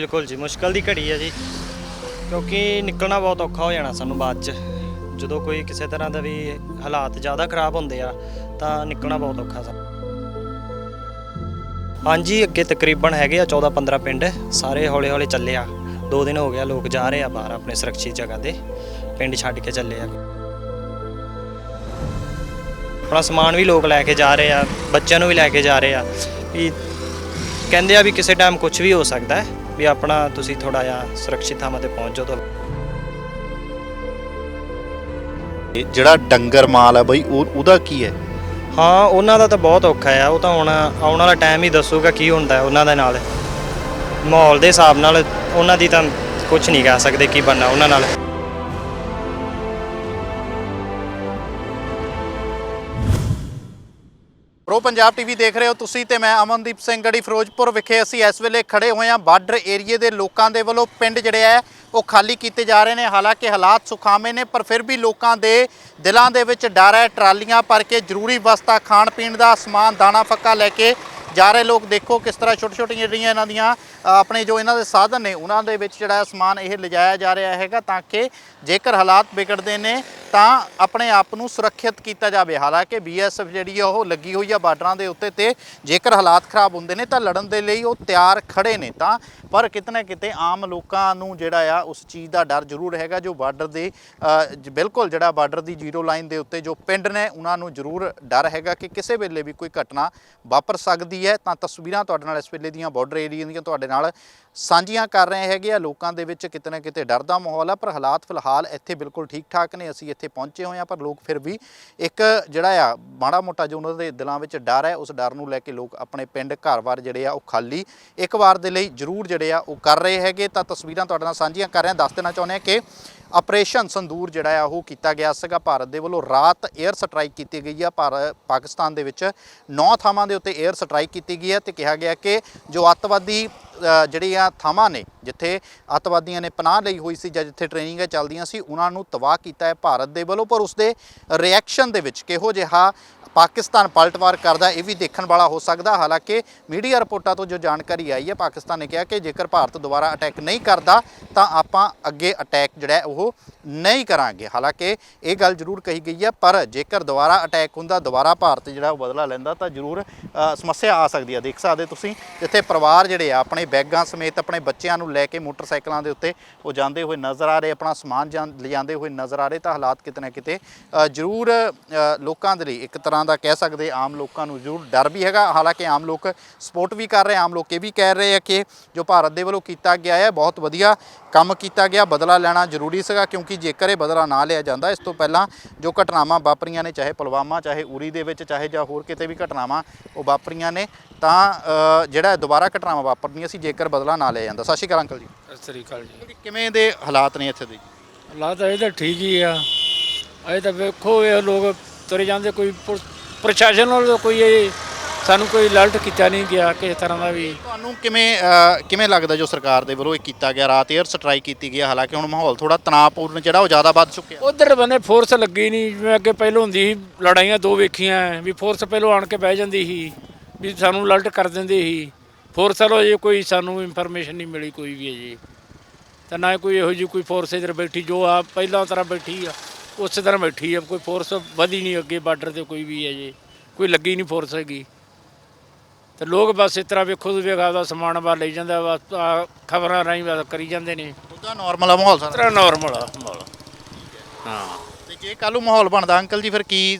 ਬਿਲਕੁਲ ਜੀ, ਮੁਸ਼ਕਲ ਦੀ ਘੜੀ ਹੈ ਜੀ। ਕਿਉਂਕਿ ਨਿਕਲਣਾ ਬਹੁਤ ਔਖਾ ਹੋ ਜਾਣਾ ਸਾਨੂੰ ਬਾਅਦ ਚ। ਜਦੋਂ ਕੋਈ ਕਿਸੇ ਤਰ੍ਹਾਂ ਦਾ ਵੀ ਹਾਲਾਤ ਜ਼ਿਆਦਾ ਖਰਾਬ ਹੁੰਦੇ ਆ, ਤਾਂ ਨਿਕਲਣਾ ਬਹੁਤ ਔਖਾ ਸਾ ਹਾਂਜੀ, ਅੱਗੇ ਤਕਰੀਬਨ ਹੈਗੇ ਆ 14 15 ਪਿੰਡ। ਸਾਰੇ ਹੌਲੇ ਹੌਲੇ ਚੱਲੇ ਆ। ਦੋ ਦਿਨ ਹੋ ਗਿਆ ਲੋਕ ਜਾ ਰਹੇ ਆ ਬਾਹਰ ਆਪਣੇ ਸੁਰੱਖਿਅਤ ਜਗ੍ਹਾ ਤੇ। ਪਿੰਡ ਛੱਡ ਕੇ ਚੱਲੇ ਆ। ਆਪਣਾ ਸਮਾਨ ਵੀ ਲੋਕ ਲੈ ਕੇ ਜਾ ਰਹੇ ਆ, ਬੱਚਿਆਂ ਨੂੰ ਵੀ ਲੈ ਕੇ ਜਾ ਰਹੇ ਆ। ਵੀ ਕਹਿੰਦੇ ਆ ਵੀ ਕਿਸੇ ਟਾਈਮ ਕੁਝ ਵੀ ਹੋ ਸਕਦਾ ਹੈ। ਵੀ ਆਪਣਾ ਤੁਸੀਂ ਥੋੜਾ ਜਿਹਾ ਸੁਰੱਖਿਅਤ ਥਾਵਾਂ ਤੇ ਪਹੁੰਚ ਜਾਓ ਤਾਂ ਇਹ ਜਿਹੜਾ ਡੰਗਰ ਮਾਲ ਹੈ ਬਈ ਉਹ ਉਹਦਾ ਕੀ ਹੈ? ਹਾਂ ਉਹਨਾਂ ਦਾ ਤਾਂ ਬਹੁਤ ਔਖਾ ਆ। ਉਹ ਤਾਂ ਹੁਣ ਆਉਣ ਵਾਲਾ ਟਾਈਮ ਹੀ ਦੱਸੂਗਾ ਕੀ ਹੁੰਦਾ ਹੈ ਉਹਨਾਂ ਦੇ ਨਾਲ। ਮਾਹੌਲ ਦੇ ਹਿਸਾਬ ਨਾਲ ਉਹਨਾਂ ਦੀ ਤਾਂ ਕੁਝ ਨਹੀਂ ਕਹਿ ਸਕਦੇ ਕੀ ਬਣਨਾ ਉਹਨਾਂ ਨਾਲ। ਪ੍ਰੋ ਪੰਜਾਬ ਟੀਵੀ ਦੇਖ ਰਹੇ ਹੋ ਤੁਸੀਂ ਤੇ ਮੈਂ ਅਮਨਦੀਪ ਸਿੰਘ ਗੜੀ ਫਿਰੋਜ਼ਪੁਰ ਵਿਖੇ ਅਸੀਂ ਇਸ ਵੇਲੇ ਖੜੇ ਹੋਏ ਹਾਂ। ਬਾਰਡਰ ਏਰੀਏ ਦੇ ਲੋਕਾਂ ਦੇ ਵੱਲੋਂ ਪਿੰਡ ਜਿਹੜੇ ਹੈ, ਉਹ ਖਾਲੀ ਕੀਤੇ ਜਾ ਰਹੇ ਨੇ। ਹਾਲਾਂਕਿ ਹਾਲਾਤ ਸੁਖਾਵੇਂ ਨੇ, ਪਰ ਫਿਰ ਵੀ ਲੋਕਾਂ ਦੇ ਦਿਲਾਂ ਦੇ ਵਿੱਚ ਡਰ ਹੈ। ਟਰਾਲੀਆਂ ਭਰ ਕੇ ਜ਼ਰੂਰੀ ਵਸਤਾਂ ਖਾਣ ਪੀਣ ਦਾ ਸਮਾਨ, ਦਾਣਾ ਫੱਕਾ ਲੈ ਕੇ ਜਾ ਰਹੇ ਲੋਕ। ਦੇਖੋ ਕਿਸ ਤਰ੍ਹਾਂ ਛੋਟੀ ਛੋਟੀਆਂ ਜਿਹੜੀਆਂ ਇਹਨਾਂ ਦੀਆਂ ਆਪਣੇ ਜੋ ਇਹਨਾਂ ਦੇ ਸਾਧਨ ਨੇ, ਉਹਨਾਂ ਦੇ ਵਿੱਚ ਜਿਹੜਾ ਸਮਾਨ ਇਹ ਲਿਜਾਇਆ ਜਾ ਰਿਹਾ ਹੈਗਾ ਤਾਂ ਕਿ ਜੇਕਰ ਹਾਲਾਤ ਵਿਗੜਦੇ ਨੇ ਤਾਂ ਆਪਣੇ ਆਪ ਨੂੰ ਸੁਰੱਖਿਅਤ ਕੀਤਾ ਜਾਵੇ। ਹਾਲਾਂਕਿ ਬੀਐਸਐਫ ਜਿਹੜੀ ਆ, ਉਹ ਲੱਗੀ ਹੋਈ ਆ ਬਾਰਡਰਾਂ ਦੇ ਉੱਤੇ ਤੇ ਜੇਕਰ ਹਾਲਾਤ ਖਰਾਬ ਹੁੰਦੇ ਨੇ ਤਾਂ ਲੜਨ ਦੇ ਲਈ ਉਹ ਤਿਆਰ ਖੜੇ ਨੇ ਤਾਂ। ਪਰ ਕਿਤੇ ਨਾ ਕਿਤੇ ਆਮ ਲੋਕਾਂ ਨੂੰ ਜਿਹੜਾ ਆ, ਉਸ ਚੀਜ਼ ਦਾ ਡਰ ਜ਼ਰੂਰ ਹੈਗਾ, ਜੋ ਬਾਰਡਰ ਦੇ ਬਿਲਕੁਲ ਜਿਹੜਾ ਬਾਰਡਰ ਦੀ ਜ਼ੀਰੋ ਲਾਈਨ ਦੇ ਉੱਤੇ ਜੋ ਪਿੰਡ ਨੇ, ਉਹਨਾਂ ਨੂੰ ਜ਼ਰੂਰ ਡਰ ਹੈਗਾ ਕਿ ਕਿਸੇ ਵੇਲੇ ਵੀ ਕੋਈ ਘਟਨਾ ਵਾਪਰ ਸਕਦੀ ਹੈ। ਤਾਂ ਤਸਵੀਰਾਂ ਤੁਹਾਡੇ ਨਾਲ ਇਸ ਵੇਲੇ ਦੀਆਂ ਬਾਰਡਰ ਏਰੀਆ ਦੀਆਂ ਤੁਹਾਡੇ ਨਾਲ ਸਾਂਝੀਆਂ ਕਰ ਰਹੇ ਹੈਗੇ ਆ। ਲੋਕਾਂ ਦੇ ਵਿੱਚ ਕਿਤੇ ਨਾ ਕਿਤੇ ਡਰ ਦਾ ਮਾਹੌਲ ਆ, ਪਰ ਹਾਲਾਤ ਫਿਲਹਾਲ ਇੱਥੇ ਬਿਲਕੁਲ ਠੀਕ ਠਾਕ ਨੇ। ਅਸੀਂ ਇੱਥੇ ਪਹੁੰਚੇ ਹੋਏ ਆ, ਪਰ ਲੋਕ ਫਿਰ ਵੀ ਇੱਕ ਜਿਹੜਾ ਆ, ਮਾੜਾ ਮੋਟਾ ਜੋ ਉਹਨਾਂ ਦੇ ਦਿਲਾਂ ਵਿੱਚ ਡਰ ਹੈ, ਉਸ ਡਰ ਨੂੰ ਲੈ ਕੇ ਲੋਕ ਆਪਣੇ ਪਿੰਡ ਘਰ-ਬਾਰ ਜਿਹੜੇ ਆ, ਉਹ ਖਾਲੀ ਇੱਕ ਵਾਰ ਦੇ ਲਈ ਜ਼ਰੂਰ ਜਿਹੜੇ ਆ, ਉਹ ਕਰ ਰਹੇ ਹੈਗੇ। ਤਾਂ ਤਸਵੀਰਾਂ ਤੁਹਾਡੇ ਨਾਲ ਸਾਂਝੀਆਂ ਕਰ ਰਹੇ ਹਾਂ ਦੱਸ ਦੇਣਾ ਚਾਹੁੰਦੇ ਆ ਕਿ ਆਪਰੇਸ਼ਨ ਸੰਦੂਰ ਜਿਹੜਾ ਆ, ਉਹ ਕੀਤਾ ਗਿਆ ਸੀਗਾ। ਭਾਰਤ ਦੇ ਵੱਲੋਂ ਰਾਤ 에ਅਰ ਸਟ੍ਰਾਈਕ ਕੀਤੀ ਗਈ ਆ। ਭਾਰਤ ਪਾਕਿਸਤਾਨ ਦੇ ਵਿੱਚ ਨੌ ਥਾਵਾਂ ਦੇ ਉੱਤੇ 에ਅਰ ਸਟ੍ਰਾਈਕ ਕੀਤੀ ਗਈ ਹੈ ਤੇ ਕਿਹਾ ਗਿਆ ਕਿ ਜੋ ਅੱਤਵਾਦੀ ਜਿਹੜੀਆਂ ਥਾਵਾਂ ਨੇ, ਜਿੱਥੇ ਅੱਤਵਾਦੀਆਂ ਨੇ ਪਨਾਹ ਲਈ ਹੋਈ ਸੀ ਜਾਂ ਜਿੱਥੇ ਟ੍ਰੇਨਿੰਗਾਂ ਚੱਲਦੀਆਂ ਸੀ, ਉਹਨਾਂ ਨੂੰ ਤਬਾਹ ਕੀਤਾ ਹੈ ਭਾਰਤ ਦੇ ਵੱਲੋਂ। ਪਰ ਉਸਦੇ ਰਿਐਕਸ਼ਨ ਦੇ ਵਿੱਚ ਕਿਹੋ ਜਿਹਾ ਪਾਕਿਸਤਾਨ ਪਲਟਵਾਰ ਕਰਦਾ ਇਹ ਵੀ ਦੇਖਣ ਵਾਲਾ ਹੋ ਸਕਦਾ। ਹਾਲਾਂਕਿ ਮੀਡੀਆ ਰਿਪੋਰਟਾਂ ਤੋਂ ਜੋ ਜਾਣਕਾਰੀ ਆਈ ਹੈ, ਪਾਕਿਸਤਾਨ ਨੇ ਕਿਹਾ ਕਿ ਜੇਕਰ ਭਾਰਤ ਦੁਬਾਰਾ ਅਟੈਕ ਨਹੀਂ ਕਰਦਾ, ਤਾਂ ਆਪਾਂ ਅੱਗੇ ਅਟੈਕ ਜਿਹੜਾ ਉਹ ਉਹ ਨਹੀਂ ਕਰਾਂਗੇ। ਹਾਲਾਂਕਿ ਇਹ ਗੱਲ ਜ਼ਰੂਰ ਕਹੀ ਗਈ ਹੈ, ਪਰ ਜੇਕਰ ਦੁਬਾਰਾ ਅਟੈਕ ਹੁੰਦਾ, ਦੁਬਾਰਾ ਭਾਰਤ ਜਿਹੜਾ ਉਹ ਬਦਲਾ ਲੈਂਦਾ, ਤਾਂ ਜ਼ਰੂਰ ਸਮੱਸਿਆ ਆ ਸਕਦੀ ਹੈ। ਦੇਖ ਸਕਦੇ ਤੁਸੀਂ, ਜਿੱਥੇ ਪਰਿਵਾਰ ਜਿਹੜੇ ਆ, ਆਪਣੇ ਬੈਗਾਂ ਸਮੇਤ ਆਪਣੇ ਬੱਚਿਆਂ ਨੂੰ ਲੈ ਕੇ ਮੋਟਰਸਾਈਕਲਾਂ ਦੇ ਉੱਤੇ ਉਹ ਜਾਂਦੇ ਹੋਏ ਨਜ਼ਰ ਆ ਰਹੇ, ਆਪਣਾ ਸਮਾਨ ਜਾਂ- ਲਿਜਾਂਦੇ ਹੋਏ ਨਜ਼ਰ ਆ ਰਹੇ, ਤਾਂ ਹਾਲਾਤ ਕਿਤੇ ਨਾ ਕਿਤੇ ਜ਼ਰੂਰ ਲੋਕਾਂ ਦੇ ਲਈ ਇੱਕ ਤਰ੍ਹਾਂ ਦਾ ਕਹਿ ਸਕਦੇ, ਆਮ ਲੋਕਾਂ ਨੂੰ ਜ਼ਰੂਰ ਡਰ ਵੀ ਹੈਗਾ। ਹਾਲਾਂਕਿ ਆਮ ਲੋਕ ਸਪੋਰਟ ਵੀ ਕਰ ਰਹੇ, ਆਮ ਲੋਕ ਇਹ ਵੀ ਕਹਿ ਰਹੇ ਆ ਕਿ ਜੋ ਭਾਰਤ ਦੇ ਵੱਲੋਂ ਕੀਤਾ ਗਿਆ ਹੈ, ਬਹੁਤ ਵਧੀਆ ਕੰਮ ਕੀਤਾ ਗਿਆ ਬਦਲਾ ਲੈਣਾ ਜ਼ਰੂਰੀ ਸੀਗਾ ਕਿਉਂਕਿ ਜੇਕਰ ਇਹ ਬਦਲਾ ਨਾ ਲਿਆ ਜਾਂਦਾ ਇਸ ਤੋਂ ਪਹਿਲਾਂ ਜੋ ਘਟਨਾਵਾਂ ਵਾਪਰੀਆਂ ਨੇ ਚਾਹੇ ਪੁਲਵਾਮਾ ਚਾਹੇ ਉਰੀ ਦੇ ਵਿੱਚ ਚਾਹੇ ਜਾਂ ਹੋਰ ਕਿਤੇ ਵੀ ਘਟਨਾਵਾਂ ਉਹ ਵਾਪਰੀਆਂ ਨੇ ਤਾਂ ਜਿਹੜਾ ਦੁਬਾਰਾ ਘਟਨਾਵਾਂ ਵਾਪਰਨੀਆਂ ਸੀ ਜੇਕਰ ਬਦਲਾ ਨਾ ਲਿਆ ਜਾਂਦਾ। ਸਤਿ ਸ਼੍ਰੀ ਅਕਾਲ ਅੰਕਲ ਜੀ। ਸਤਿ ਸ੍ਰੀ ਅਕਾਲ ਜੀ। ਕਿਵੇਂ ਦੇ ਹਾਲਾਤ ਨੇ ਇੱਥੇ ਦੇ? ਹਾਲਾਤ ਇਹ ਤਾਂ ਠੀਕ ਹੀ ਆ। ਅਜੇ ਤਾਂ ਵੇਖੋ ਇਹ ਲੋਕ ਤੁਰੇ ਜਾਂਦੇ ਕੋਈ ਪ੍ਰਸ਼ਾਸਨ ਵੱਲੋਂ ਕੋਈ ਇਹ ਸਾਨੂੰ ਕੋਈ ਅਲਰਟ ਕੀਤਾ ਨਹੀਂ ਗਿਆ ਕਿਸੇ ਤਰ੍ਹਾਂ ਦਾ ਵੀ। ਤੁਹਾਨੂੰ ਕਿਵੇਂ ਅ, ਕਿਵੇਂ ਲੱਗਦਾ ਜੋ ਸਰਕਾਰ ਦੇ ਵੱਲੋਂ ਇਹ ਕੀਤਾ ਗਿਆ? ਰਾਤ 에ਅਰ ਸਟ੍ਰਾਈਕ ਕੀਤੀ ਗਈ ਹੈ? ਹਾਲਾਂਕਿ ਹੁਣ ਮਾਹੌਲ ਥੋੜਾ ਤਣਾਅਪੂਰਨ ਜਿਹੜਾ ਉਹ ਜ਼ਿਆਦਾ ਵੱਧ ਚੁੱਕਿਆ। ਉਧਰ ਬੰਨੇ ਫੋਰਸ ਲੱਗੀ ਨਹੀਂ ਜਿਵੇਂ ਅੱਗੇ ਪਹਿਲਾਂ ਹੁੰਦੀ ਸੀ ਲੜਾਈਆਂ ਦੋ ਵੇਖੀਆਂ ਵੀ ਫੋਰਸ ਪਹਿਲਾਂ ਆਣ ਕੇ ਬਹਿ ਜਾਂਦੀ ਸੀ ਵੀ ਸਾਨੂੰ ਅਲਰਟ ਕਰ ਦਿੰਦੇ ਸੀ। ਫੋਰਸ ਵੱਲੋਂ ਜੇ ਕੋਈ ਸਾਨੂੰ ਇਨਫੋਰਮੇਸ਼ਨ ਨਹੀਂ ਮਿਲੀ ਕੋਈ ਵੀ ਅਜੇ। ਤਾਂ ਨਾ ਕੋਈ ਇਹੋ ਜਿਹੀ ਕੋਈ ਫੋਰਸ ਇਧਰ ਬੈਠੀ ਜੋ ਆ ਪਹਿਲਾਂ ਤਰ੍ਹਾਂ ਬੈਠੀ ਆ ਉਸੇ ਤਰ੍ਹਾਂ ਬੈਠੀ ਆ। ਕੋਈ ਫੋਰਸ ਵਧੀ ਨਹੀਂ ਅੱਗੇ ਬਾਰਡਰ ਤੇ ਕੋਈ ਵੀ ਅਜੇ। ਕੋਈ ਲੱਗੀ ਨਹੀਂ ਫੋਰਸ ਹੈਗੀ। ਤੇ ਲੋਕ ਬਸ ਇਸ ਤਰ੍ਹਾਂ ਵੇਖੋ ਤੇ ਵੇਖਾ ਦਾ ਸਮਾਨ ਬਾਹਰ ਲਈ ਜਾਂਦਾ ਬਸ ਆ ਖਬਰਾਂ ਰਾਹੀਂ ਬਸ ਕਰੀ ਜਾਂਦੇ ਨੇ। ਇਸ ਉਹਦਾ ਨਾਰਮਲ ਆ ਮਾਹੌਲ ਸਾਰਾ। ਤਰ੍ਹਾਂ ਨਾਰਮਲ ਆ ਮਾਹੌਲ। ਹਾਂ। ਤੇ ਜੇ ਕੱਲ ਮਾਹੌਲ ਬਣਦਾ ਅੰਕਲ ਜੀ ਫਿਰ ਕੀ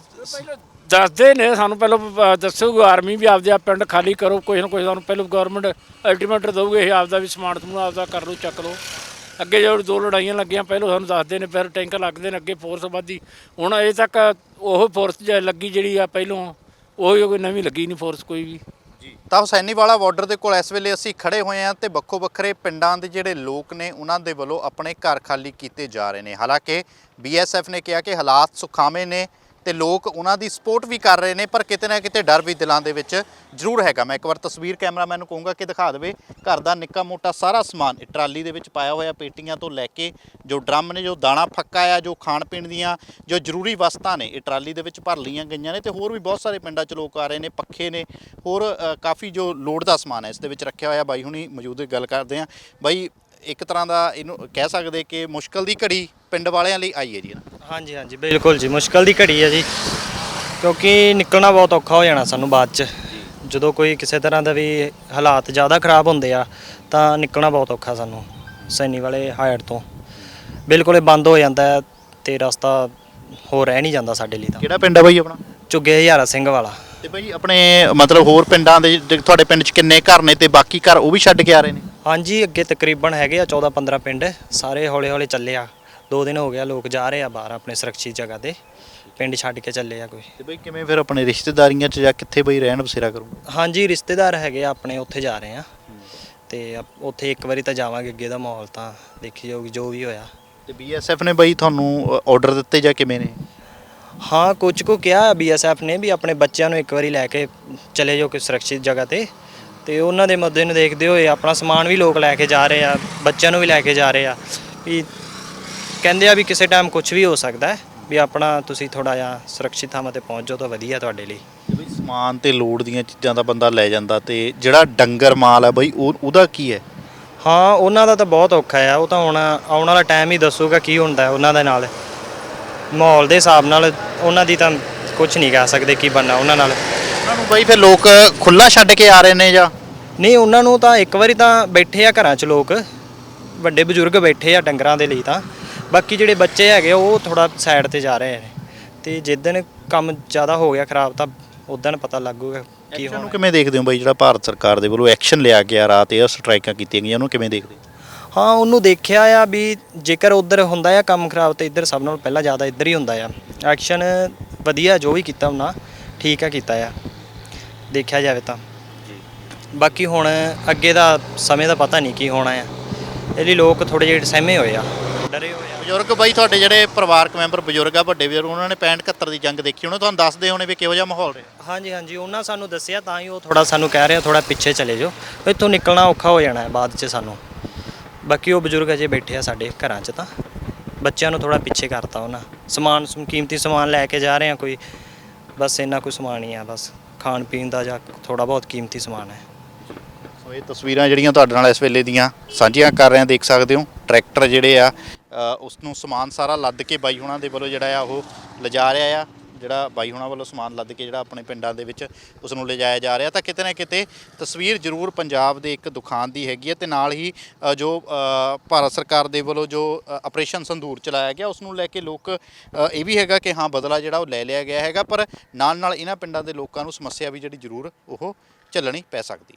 ਦੱਸਦੇ ਨੇ ਸਾਨੂੰ ਪਹਿਲਾਂ ਅਹ, ਦੱਸੋ ਆਰਮੀ ਵੀ ਆਪਦੇ ਆਪ ਪਿੰਡ ਖਾਲੀ ਕਰੋ ਕੋਈ ਨਾ ਕੋਈ ਸਾਨੂੰ ਪਹਿਲਾਂ ਗਵਰਨਮੈਂਟ ਅਲਟੀਮੇਟ ਦਊਗੇ ਇਹ ਆਪਦਾ ਵੀ ਸਮਾਨ ਸਮੂਨ ਆਪਦਾ ਕਰ ਲਓ ਚੱਕ ਲਓ। ਅੱਗੇ ਜੋ ਦੋ ਲੜਾਈਆਂ ਲੱਗੀਆਂ ਪਹਿਲਾਂ ਸਾਨੂੰ ਦੱਸਦੇ ਨੇ ਫਿਰ ਟੈਂਕ ਲੱਗਦੇ ਨੇ ਅੱਗੇ ਫੋਰਸ ਵਧੀ ਹੁਣ ਅਜੇ ਤੱਕ ਉਹ ਫੋਰਸ ਜੇ ਲੱਗੀ ਜਿਹੜੀ ਆ ਪਹਿਲੋਂ ਉਹ ਕੋਈ ਨਵੀਂ ਲੱਗੀ ਨਹੀਂ ਫੋਰਸ ਕੋਈ ਵੀ। ਤਾਂ ਹੁਸੈਨੀਵਾਲਾ ਬਾਰਡਰ ਦੇ ਕੋਲ ਇਸ ਵੇਲੇ ਅਸੀਂ ਖੜੇ ਹੋਏ ਹਾਂ ਤੇ ਵੱਖੋ ਵੱਖਰੇ ਪਿੰਡਾਂ ਦੇ ਜਿਹੜੇ ਲੋਕ ਨੇ ਉਹਨਾਂ ਦੇ ਵੱਲੋਂ ਆਪਣੇ ਘਰ ਖਾਲੀ ਕੀਤੇ ਜਾ ਰਹੇ ਨੇ। ਹਾਲਾਂਕਿ ਬੀਐਸਐਫ ਨੇ ਕਿਹਾ ਕਿ ਹਾਲਾਤ ਸੁਖਾਵੇਂ ਨੇ। ਤੇ ਲੋਕ ਉਹਨਾਂ ਦੀ ਸਪੋਰਟ ਵੀ ਕਰ ਰਹੇ ਨੇ, ਪਰ ਕਿਤੇ ਨਾ ਕਿਤੇ ਡਰ ਵੀ ਦਿਲਾਂ ਦੇ ਵਿੱਚ ਜ਼ਰੂਰ ਹੈਗਾ। ਮੈਂ ਇੱਕ ਵਾਰ ਤਸਵੀਰ ਕੈਮਰਾਮੈਨ ਨੂੰ ਕਹੂੰਗਾ ਕਿ ਦਿਖਾ ਦੇਵੇ, ਘਰ ਦਾ ਨਿੱਕਾ ਮੋਟਾ ਸਾਰਾ ਸਮਾਨ ਇਹ ਟਰਾਲੀ ਦੇ ਵਿੱਚ ਪਾਇਆ ਹੋਇਆ ਪੇਟੀਆਂ ਤੋਂ ਲੈ ਕੇ ਜੋ ਡਰਮ ਨੇ, ਜੋ ਦਾਣਾ ਫੱਕਾ ਆ, ਜੋ ਖਾਣ ਪੀਣ ਦੀਆਂ, ਜੋ ਜ਼ਰੂਰੀ ਵਸਤਾਂ ਨੇ, ਇਹ ਟਰਾਲੀ ਦੇ ਵਿੱਚ ਭਰ ਲਈਆਂ ਗਈਆਂ ਨੇ ਤੇ ਹੋਰ ਵੀ ਬਹੁਤ ਸਾਰੇ ਪਿੰਡਾਂ 'ਚ ਲੋਕ ਆ ਰਹੇ ਨੇ, ਪੱਖੇ ਨੇ, ਹੋਰ ਕਾਫੀ ਜੋ ਲੋੜ ਦਾ ਸਮਾਨ ਹੈ, ਇਸ ਦੇ ਵਿੱਚ ਰੱਖਿਆ ਹੋਇਆ। ਬਾਈ ਹੁਣੀ ਮੌਜੂਦ ਗੱਲ ਕਰਦੇ ਆ ਬਾਈ, ਇੱਕ ਤਰ੍ਹਾਂ ਦਾ ਇਹਨੂੰ ਕਹਿ ਸਕਦੇ ਕਿ ਮੁਸ਼ਕਲ ਦੀ ਘੜੀ ਪਿੰਡ ਵਾਲਿਆਂ ਲਈ ਆਈ ਹੈ ਜੀ ਹਾਂਜੀ ਹਾਂਜੀ ਬਿਲਕੁਲ ਜੀ ਮੁਸ਼ਕਲ ਦੀ ਘੜੀ ਹੈ ਜੀ। ਕਿਉਂਕਿ ਨਿਕਲਣਾ ਬਹੁਤ ਔਖਾ ਹੋ ਜਾਣਾ ਸਾਨੂੰ ਬਾਅਦ ਚ। ਜਦੋਂ ਕੋਈ ਕਿਸੇ ਤਰ੍ਹਾਂ ਦਾ ਵੀ ਹਾਲਾਤ ਜ਼ਿਆਦਾ ਖਰਾਬ ਹੁੰਦੇ ਆ ਤਾਂ ਨਿਕਲਣਾ ਬਹੁਤ ਔਖਾ ਸਾਨੂੰ ਸੈਣੀ ਵਾਲੇ ਹਾਇਰ ਤੋਂ। ਬਿਲਕੁਲ ਇਹ ਬੰਦ ਹੋ ਜਾਂਦਾ ਹੈ ਤੇ ਰਸਤਾ ਹੋ ਰਹਿ ਨਹੀਂ ਜਾਂਦਾ ਸਾਡੇ ਲਈ ਤਾਂ। ਕਿਹੜਾ ਪਿੰਡ ਹੈ ਬਾਈ ਆਪਣਾ? ਚੁੱਗੇ ਹਜ਼ਾਰਾ ਸਿੰਘ ਵਾਲਾ। ਤੇ ਬਾਈ ਆਪਣੇ ਮਤਲਬ ਹੋਰ ਪਿੰਡਾਂ ਦੇ ਜਿਹੜੇ ਤੁਹਾਡੇ ਪਿੰਡ 'ਚ ਕਿੰਨੇ ਘਰ ਨੇ ਤੇ ਬਾਕੀ ਘਰ ਉਹ ਵੀ ਛੱਡ ਕੇ ਆ ਰਹੇ ਨੇ? ਹਾਂਜੀ ਅੱਗੇ ਤਕਰੀਬਨ ਹੈਗੇ ਆ 14 15 ਪਿੰਡ ਸਾਰੇ ਹੌਲੇ ਹੌਲੇ ਚੱਲੇ ਆ। ਦੋ ਦਿਨ ਹੋ ਗਿਆ ਲੋਕ ਜਾ ਰਹੇ ਆ ਬਾਹਰ ਆਪਣੇ ਸੁਰੱਖਿਅਤ ਜਗ੍ਹਾ ਤੇ। ਪਿੰਡ ਛੱਡ ਕੇ ਚੱਲੇ ਆ ਕੋਈ। ਤੇ ਬਾਈ ਕਿਵੇਂ ਫਿਰ ਆਪਣੇ ਰਿਸ਼ਤੇਦਾਰੀਆਂ 'ਚ ਜਾਂ ਕਿੱਥੇ ਬਾਈ ਰਹਿਣ ਬਸੇਰਾ ਕਰੂੰਗਾ ਹਾਂਜੀ ਰਿਸ਼ਤੇਦਾਰ ਹੈਗੇ ਆ ਆਪਣੇ ਉੱਥੇ ਜਾ ਰਹੇ ਆ। ਤੇ ਉੱਥੇ ਇੱਕ ਵਾਰੀ ਤਾਂ ਜਾਵਾਂਗੇ ਅੱਗੇ ਦਾ ਮਾਹੌਲ ਤਾਂ ਦੇਖੀ ਜਾਊਗੀ ਜੋ ਵੀ ਹੋਇਆ। ਤੇ ਬੀਐਸਐਫ ਨੇ ਬਾਈ ਤੁਹਾਨੂੰ ਆਰਡਰ ਦਿੱਤੇ ਜਾਂ ਕਿਵੇਂ ਨੇ? ਹਾਂ ਕੁਝ ਕੋ ਕਿਹਾ ਬੀਐਸਐਫ ਨੇ ਵੀ ਆਪਣੇ ਬੱਚਿਆਂ ਨੂੰ ਇੱਕ ਵਾਰੀ ਲੈ ਕੇ ਚਲੇ ਜਾਓ ਕਿ ਸੁਰੱਖਿਅਤ ਜਗ੍ਹਾ ਤੇ। ਤੇ ਉਹਨਾਂ ਦੇ ਮੁੱਦੇ ਨੂੰ ਦੇਖਦੇ ਹੋਏ ਆਪਣਾ ਸਮਾਨ ਵੀ ਲੋਕ ਲੈ ਕੇ ਜਾ ਰਹੇ ਆ ਬੱਚਿਆਂ ਨੂੰ ਵੀ ਲੈ ਕੇ ਜਾ ਰਹੇ ਆ। ਵੀ ਕਹਿੰਦੇ ਆ ਵੀ ਕਿਸੇ ਟਾਈਮ ਕੁਝ ਵੀ ਹੋ ਸਕਦਾ ਹੈ ਵੀ ਆਪਣਾ ਤੁਸੀਂ ਥੋੜਾ ਜਿਹਾ ਸੁਰੱਖਿਅਤ ਥਾਵਾਂ ਤੇ ਪਹੁੰਚ ਜਾਓ ਤਾਂ ਵਧੀਆ ਤੁਹਾਡੇ ਲਈ। ਬਾਈ ਸਮਾਨ ਤੇ ਲੋੜ ਦੀਆਂ ਚੀਜ਼ਾਂ ਦਾ ਬੰਦਾ ਲੈ ਜਾਂਦਾ ਤੇ ਜਿਹੜਾ ਡੰਗਰ ਮਾਲ ਹੈ ਬਾਈ ਉਹ ਉਹਦਾ ਕੀ ਹੈ? ਹਾਂ ਉਹਨਾਂ ਦਾ ਤਾਂ ਬਹੁਤ ਔਖਾ ਆ ਉਹ ਤਾਂ ਹੁਣ ਆਉਣ ਵਾਲਾ ਟਾਈਮ ਹੀ ਦੱਸੂਗਾ ਕੀ ਹੁੰਦਾ ਉਹਨਾਂ ਦੇ ਨਾਲ। ਮਾਹੌਲ ਦੇ ਹਿਸਾਬ ਨਾਲ ਉਹਨਾਂ ਦੀ ਤਾਂ ਕੁਝ ਨਹੀਂ ਕਹਿ ਸਕਦੇ ਕੀ ਬਣਨਾ ਉਹਨਾਂ ਨਾਲ। ਉਹਨਾਂ ਨੂੰ ਬਾਈ ਫਿਰ ਲੋਕ ਖੁੱਲਾ ਛੱਡ ਕੇ ਆ ਰਹੇ ਨੇ ਜਾਂ? ਨਹੀਂ ਉਹਨਾਂ ਨੂੰ ਤਾਂ ਇੱਕ ਵਾਰੀ ਤਾਂ ਬੈਠੇ ਆ ਘਰਾਂ 'ਚ ਲੋਕ ਵੱਡੇ ਬਜ਼ੁਰਗ ਬੈਠੇ ਆ ਡੰਗਰਾਂ ਦੇ ਲਈ ਤਾਂ। ਬਾਕੀ ਜਿਹੜੇ ਬੱਚੇ ਹੈਗੇ ਉਹ ਥੋੜਾ ਸਾਈਡ ਤੇ ਜਾ ਰਹੇ ਨੇ ਤੇ ਜਿੱਦਣ ਕੰਮ ਜ਼ਿਆਦਾ ਹੋ ਗਿਆ ਖਰਾਬ ਤਾਂ ਉਦੋਂ ਪਤਾ ਲੱਗੂਗਾ ਕੀ ਐਕਸ਼ਨ ਨੂੰ ਹੋਣਾ। ਕਿਵੇਂ ਦੇਖਦੇ ਹੋ ਬਾਈ ਜਿਹੜਾ ਭਾਰਤ ਸਰਕਾਰ ਦੇ ਵੱਲੋਂ ਐਕਸ਼ਨ ਲਿਆ ਗਿਆ ਰਾਤ ਇਹ ਸਟ੍ਰਾਈਕਾਂ ਕੀਤੀਆਂ ਗਈਆਂ ਉਹਨੂੰ ਕਿਵੇਂ ਦੇਖਦੇ ਹੋ? ਹਾਂ ਉਹਨੂੰ ਦੇਖਿਆ ਆ ਵੀ ਜੇਕਰ ਉਧਰ ਹੁੰਦਾ ਆ ਕੰਮ ਖਰਾਬ ਤੇ ਇੱਧਰ ਸਭ ਨਾਲੋਂ ਪਹਿਲਾਂ ਜ਼ਿਆਦਾ ਇੱਧਰ ਹੀ ਹੁੰਦਾ ਆ। ਐਕਸ਼ਨ ਵਧੀਆ ਜੋ ਵੀ ਕੀਤਾ ਉਹਨਾਂ ਠੀਕ ਆ ਕੀਤਾ ਆ। ਦੇਖਿਆ ਜਾਵੇ ਤਾਂ। ਬਾਕੀ ਹੁਣ ਅੱਗੇ ਦਾ ਸਮੇਂ ਦਾ ਪਤਾ ਨਹੀਂ ਕੀ ਹੋਣਾ ਆ। ਇਹ ਲਈ ਲੋਕ ਥੋੜੇ ਜਿਹੇ ਸਹਿਮੇ ਹੋਏ ਆ। ਡਰੇ ਹੋਏ ਆ। ਬਜ਼ੁਰਗ ਬਾਈ ਤੁਹਾਡੇ ਜਿਹੜੇ ਪਰਿਵਾਰਕ ਮੈਂਬਰ ਬਜ਼ੁਰਗ ਆ ਵੱਡੇ ਬਜ਼ੁਰਗ ਉਹਨਾਂ ਨੇ 65 71 ਦੀ ਜੰਗ ਦੇਖੀ ਉਹਨੇ ਤੁਹਾਨੂੰ ਦੱਸਦੇ ਹੋਣੇ ਵੀ ਕਿਹੋ ਜਿਹਾ ਮਾਹੌਲ ਰਿਹਾ? ਹਾਂਜੀ ਹਾਂਜੀ ਉਹਨਾਂ ਸਾਨੂੰ ਦੱਸਿਆ ਤਾਂ ਹੀ ਉਹ ਥੋੜਾ ਸਾਨੂੰ ਕਹਿ ਰਿਹਾ ਥੋੜਾ ਪਿੱਛੇ ਚਲੇ ਜਾਓ। ਇੱਥੋਂ ਨਿਕਲਣਾ ਔਖਾ ਹੋ ਜਾਣਾ ਹੈ ਬਾਅਦ 'ਚ ਸਾਨੂੰ। ਬਾਕੀ ਉਹ ਬਜ਼ੁਰਗ ਅਜੇ ਬੈਠੇ ਆ ਸਾਡੇ ਘਰਾਂ 'ਚ ਤਾਂ। ਬੱਚਿਆਂ ਨੂੰ ਥੋੜਾ ਪਿੱਛੇ ਕਰਤਾ ਉਹਨਾਂ। ਸਮਾਨ ਸਮੂਨ- ਕੀਮਤੀ ਸਮਾਨ ਲੈ ਕੇ ਜਾ ਰਹੇ ਆ ਕੋਈ। ਬਸ ਇੰਨਾ ਕੋਈ ਸਮਾਨ ਹੀ ਆ ਬਸ। ਖਾਣ ਪੀਣ ਦਾ ਜਾਂ ਥੋੜਾ ਬਹੁਤ ਕੀਮਤੀ ਸਮਾਨ ਹੈ। ਸੋ ਇਹ ਤਸਵੀਰਾਂ ਜਿਹੜੀਆਂ ਤੁਹਾਡੇ ਨਾਲ ਇਸ ਵੇਲੇ ਦੀਆਂ ਸਾਂਝੀਆਂ ਕਰ ਰਹੇ ਹਾਂ ਦੇਖ ਸਕਦੇ ਹੋ। ਟਰੈਕਟਰ ਜਿਹੜੇ ਆ ਉਸ ਨੂੰ ਸਮਾਨ ਸਾਰਾ ਲੱਦ ਕੇ ਬਾਈ ਹੁਣਾਂ ਦੇ ਵੱਲੋਂ ਜਿਹੜਾ ਆ ਉਹ ਲਿਜਾ ਰਿਹਾ ਆ। ਜਿਹੜਾ ਬਾਈ ਹੁਣਾਂ ਵੱਲੋਂ ਸਮਾਨ ਲੱਦ ਕੇ ਜਿਹੜਾ ਆਪਣੇ ਪਿੰਡਾਂ ਦੇ ਵਿੱਚ ਉਸ ਨੂੰ ਲਿਜਾਇਆ ਜਾ ਰਿਹਾ। ਤਾਂ ਕਿਤੇ ਨਾ ਕਿਤੇ ਤਸਵੀਰ ਜ਼ਰੂਰ ਪੰਜਾਬ ਦੇ ਇੱਕ ਦੁਕਾਨ ਦੀ ਹੈਗੀ ਹੈ ਤੇ ਨਾਲ ਹੀ ਅ, ਜੋ ਅ, ਭਾਰਤ ਸਰਕਾਰ ਦੇ ਵੱਲੋਂ ਜੋ ਅ, ਆਪਰੇਸ਼ਨ ਸੰਧੂਰ ਚਲਾਇਆ ਗਿਆ ਉਸ ਨੂੰ ਲੈ ਕੇ ਲੋਕ ਅ, ਇਹ ਵੀ ਹੈਗਾ ਕਿ ਹਾਂ ਬਦਲਾ ਜਿਹੜਾ ਉਹ ਲੈ ਲਿਆ ਗਿਆ ਹੈਗਾ ਪਰ ਨਾਲ ਨਾਲ ਇਹਨਾਂ ਪਿੰਡਾਂ ਦੇ ਲੋਕਾਂ ਨੂੰ ਸਮੱਸਿਆ ਵੀ ਜਿਹੜੀ ਜ਼ਰੂਰ ਉਹ ਝੱਲਣੀ ਪੈ ਸਕਦੀ।